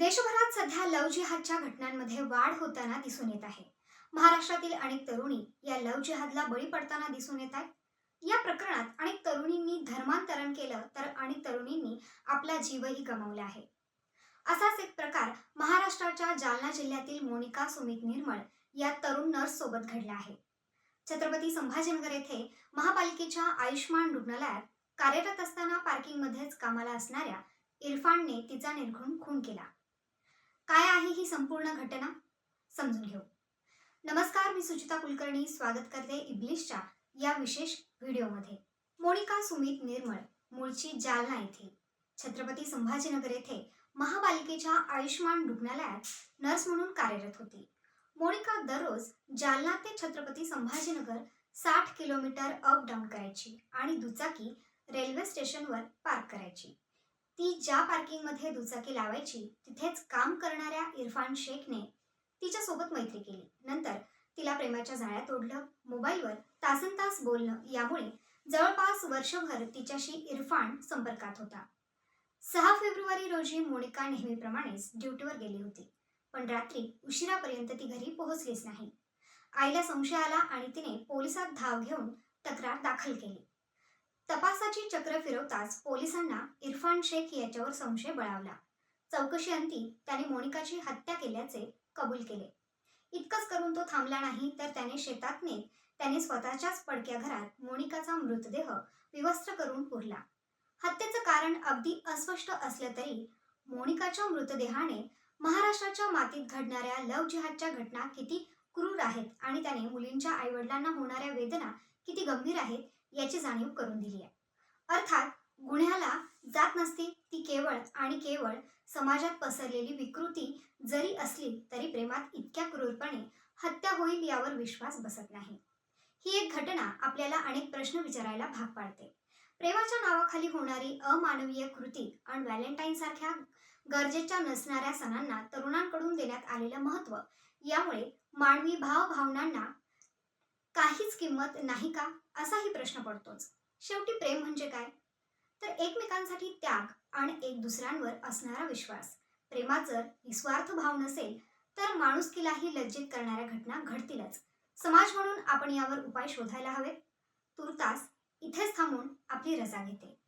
देशभरात सध्या लव जिहादच्या घटनांमध्ये वाढ होताना दिसून येत आहे. महाराष्ट्रातील अनेक तरुणी या लव जिहादला बळी पडताना दिसून येत आहेत. या प्रकरणात अनेक तरुणींनी धर्मांतरण केलं तर अनेक तरुणींनी आपला जीवही गमावला आहे. असाच एक प्रकार महाराष्ट्राच्या जालना जिल्ह्यातील मोनिका सुमित निर्मळ या तरुण नर्स सोबत घडला आहे. छत्रपती संभाजीनगर येथे महापालिकेच्या आयुष्मान रुग्णालयात कार्यरत असताना पार्किंगमध्येच कामाला असणाऱ्या इरफानने तिचा निर्घुण खून केला. आहे ही संपूर्ण घटना समजून घेऊ. नमस्कार मी सुचिता कुलकर्णी. स्वागत करते इब्लिशच्या या विशेष व्हिडिओमध्ये. मोनिका सुमित निर्मळ मूळची जालना येथे. छत्रपती संभाजीनगर येथे महापालिकेच्या आयुष्मान रुग्णालयात नर्स म्हणून कार्यरत होती. मोनिका दररोज जालना ते छत्रपती संभाजीनगर साठ किलोमीटर अप डाऊन करायची आणि दुचाकी रेल्वे स्टेशनवर पार्क करायची. ती ज्या पार्किंगमध्ये दुचाकी लावायची तिथेच काम करणाऱ्या इरफान शेखने तिच्यासोबत मैत्री केली. नंतर तिला प्रेमाच्या जाळ्यात ओढलं मोबाईलवर तासन तास बोलणं यामुळे जवळपास वर्षभर तिच्याशी इरफान संपर्कात होता. सहा फेब्रुवारी रोजी मोनिका नेहमीप्रमाणेच ड्युटीवर गेली होती पण रात्री उशिरापर्यंत ती घरी पोहोचलीच नाही. आईला संशय आला आणि तिने पोलिसात धाव घेऊन तक्रार दाखल केली. तपासाची चक्र फिरवताच पोलिसांना इरफान शेख याच्यावर संशय बळावला. चौकशी अंती त्याने मोनिकाची हत्या केल्याचे कबूल केले. इतकंच करून तो थांबला नाही तर त्याने शेतात नेत त्याने स्वतःच्याच पडक्या घरात मोनिकाचा मृतदेह विवस्त्र करून पुरला. हत्येचं कारण अगदी अस्पष्ट असलं तरी मोनिकाच्या मृतदेहाने महाराष्ट्राच्या मातीत घडणाऱ्या लव जिहादच्या घटना किती क्रूर आहेत आणि त्याने मुलींच्या आईवडिलांना होणाऱ्या वेदना किती गंभीर आहेत याची जाणीव करून दिली आहे. अर्थात गुन्ह्याला जात नसते ती केवळ आणि केवळ समाजात पसरलेली विकृती जरी असली तरी प्रेमात इतक्या क्रूरपणे हत्या होईल यावर विश्वास बसत नाही. ही एक घटना आपल्याला अनेक प्रश्न विचारायला भाग पाडते. प्रेमाच्या नावाखाली होणारी अमानवीय कृती आणि व्हॅलेंटाईन सारख्या गरजेच्या नसणाऱ्या सणांना तरुणांकडून देण्यात आलेलं महत्त्व यामुळे मानवी भाव भावनांना काहीच किंमत नाही का? असाही प्रश्न पडतोच. शेवटी प्रेम म्हणजे काय? तर एकमेकांसाठी त्याग आणि एक दुसऱ्यांवर असणारा विश्वास. प्रेमात जर निस्वार्थ भाव नसेल तर माणुसकीलाही लज्जित करणाऱ्या घटना घडतीलच. समाज म्हणून आपण यावर उपाय शोधायला हवेत. तुर्तास इथेच थांबून आपली रजा घेते.